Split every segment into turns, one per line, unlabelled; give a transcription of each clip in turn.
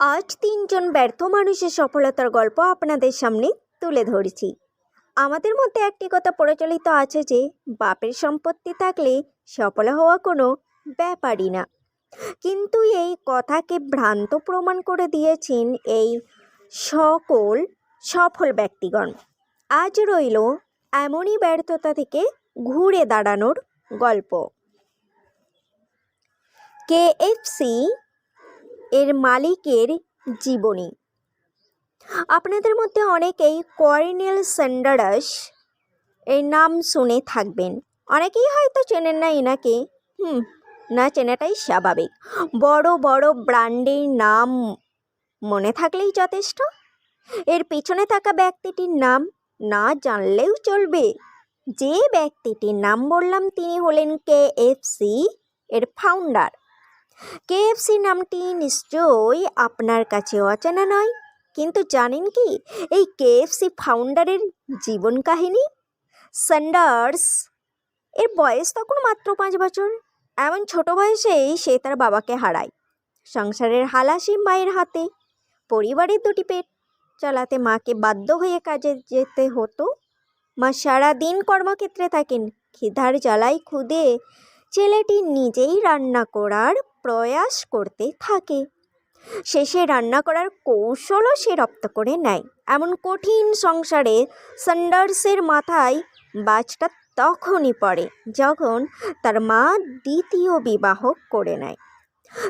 আজ তিনজন ব্যর্থ মানুষের সফলতার গল্প আপনাদের সামনে তুলে ধরছি। আমাদের মধ্যে একটি কথা প্রচলিত আছে যে, বাপের সম্পত্তি থাকলে সফল হওয়া কোনো ব্যাপারই না। কিন্তু এই কথাকে ভ্রান্ত প্রমাণ করে দিয়েছেন এই সকল সফল ব্যক্তিগণ। আজ রইল এমনই ব্যর্থতা থেকে ঘুরে দাঁড়ানোর গল্প। কেএফসি এর মালিকের জীবনী। আপনাদের মধ্যে অনেকেই কর্নেল স্যান্ডারাস এর নাম শুনে থাকবেন। অনেকেই হয়তো চেনেন না এনাকে। হুম, না চেনাটাই স্বাভাবিক। বড় বড় ব্র্যান্ডের নাম মনে থাকলেই যথেষ্ট। এর পিছনে থাকা ব্যক্তিটির নাম না জানলেও চলবে। যে ব্যক্তিটির নাম বললাম তিনি হলেন কে এফ সি এর ফাউন্ডার কেএফসি নামটি নিশ্চয়ই আপনার কাছে অচেনা নয়। কিন্তু জানেন কি, এই কেএফসি ফাউন্ডারের জীবন কাহিনী? স্যান্ডার্স। এর বয়স তখন মাত্র পাঁচ বছর। এমন ছোট বয়সেই সে তার বাবাকে হারায়। সংসারের হালাসি মায়ের হাতে। পরিবারের দুটি পেট। চালাতে মাকে বাধ্য হয়ে কাজে যেতে হতো। মা সারাদিন কর্মক্ষেত্রে থাকেন। খিদার জ্বালায় খুদে ছেলেটি নিজেই রান্না করার প্রয়াস করতে থাকে। শেষে রান্না করার কৌশলও সে রপ্ত করে নেয়। এমন কঠিন সংসারে সান্ডার্সের মাথায় বাজটা তখনই পড়ে যখন তার মা দ্বিতীয় বিবাহ করে নেয়।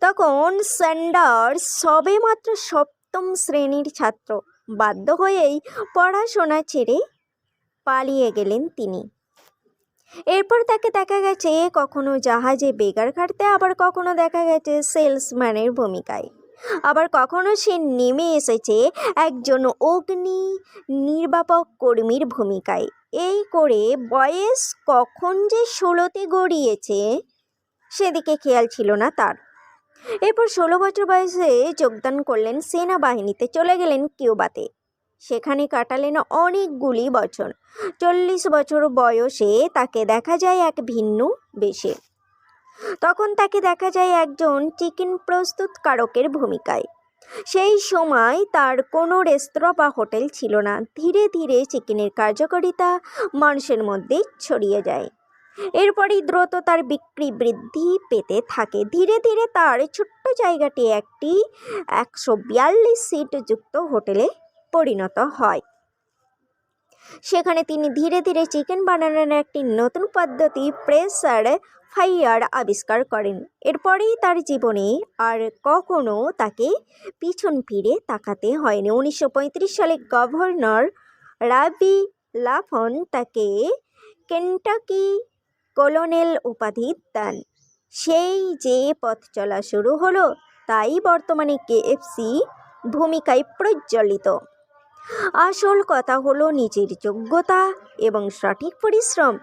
তখন স্যান্ডার্স সবেমাত্র সপ্তম শ্রেণির ছাত্র। বাধ্য হয়েই পড়াশোনা ছেড়ে পালিয়ে গেলেন তিনি। এরপর তাকে দেখা গেছে কখনো জাহাজে বেগার খাটতে আবার কখনো দেখা গেছে সেলসম্যানের ভূমিকায়। আবার কখনো সে নেমে এসেছে একজন অগ্নি নির্বাপক কর্মীর ভূমিকায়। এই করে বয়স কখন যে ষোলোতে গড়িয়েছে, সেদিকে খেয়াল ছিল না তার। এরপর ষোলো বছর বয়সে যোগদান করলেন সেনাবাহিনীতে, চলে গেলেন কিউবাতে। সেখানে কাটালেন অনেকগুলি বছর চল্লিশ বছর বয়সে তাকে দেখা যায় এক ভিন্ন বেশে। তখন তাকে দেখা যায় একজন চিকেন প্রস্তুতকারকের ভূমিকায়। সেই সময় তার কোনো রেস্তোরাঁ বা হোটেল ছিল না। ধীরে ধীরে চিকেনের কার্যকারিতা মানুষের মধ্যে ছড়িয়ে যায়। এরপরই দ্রুত তার বিক্রি বৃদ্ধি পেতে থাকে। ধীরে ধীরে তার ছোট্ট জায়গাটি একটি একশো বিয়াল্লিশ সিট যুক্ত হোটেলে পরিণত হয়। সেখানে তিনি ধীরে ধীরে চিকেন বানানোর একটি নতুন পদ্ধতি প্রেসার ফাইয়ার আবিষ্কার করেন। এরপরেই তার জীবনে আর কখনো তাকে পিছন ফিরে তাকাতে হয়নি। উনিশশো পঁয়ত্রিশ সালে গভর্নর রাবি লাফন তাকে কেন্টাকি কলোনেল উপাধি দেন। সেই যে পথ চলা শুরু হলো, তাই বর্তমানে কেএফসি ভূমিকায় প্রজ্বলিত। আসল কথা হলো নিজের যোগ্যতা এবং সঠিক পরিশ্রম।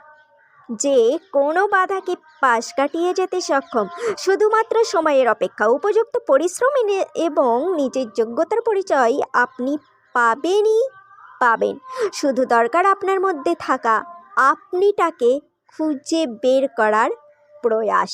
যে কোনো বাধাকে পাশ কাটিয়ে যেতে সক্ষম, শুধুমাত্র সময়ের অপেক্ষা উপযুক্ত পরিশ্রম এবং নিজের যোগ্যতার পরিচয় আপনি পাবেনই পাবেন। শুধু দরকার আপনার মধ্যে থাকা আপনিটাকে খুঁজে বের করার প্রয়াস।